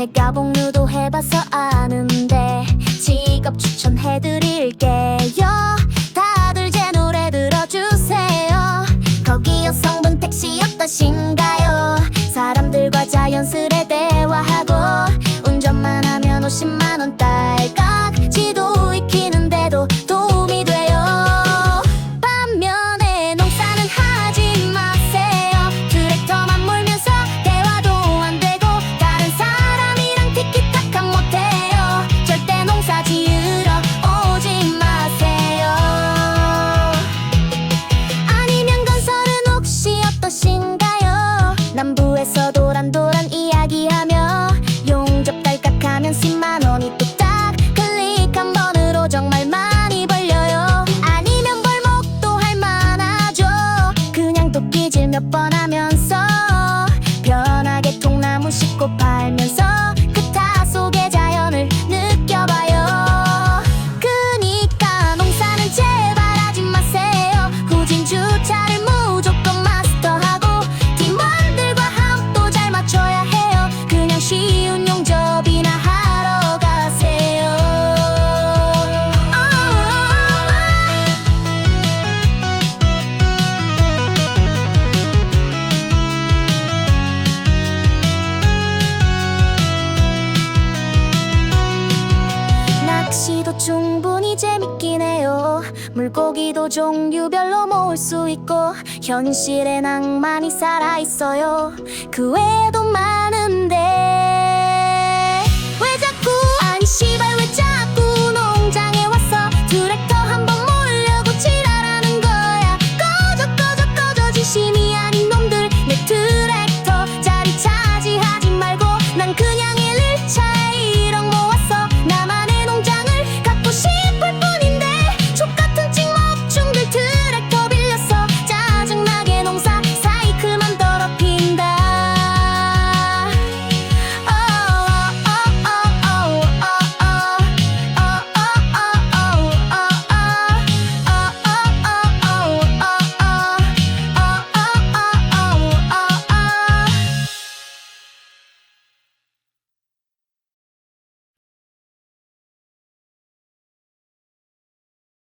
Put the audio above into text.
제가 복류도 해봐서 아는데 직업 추천해드릴게요. 다들 제 노래 들어주세요. 거기 여성분 택시 어떠신가요? 사람들과 자연스레 대화하고 운전만 하면 50만원 딸 몇 번 하면서 편하게 통나무 싣고 팔면서 낚시도 충분히 재밌긴 해요. 물고기도 종류별로 모을 수 있고 현실에 낭만이 살아있어요. 그 외에도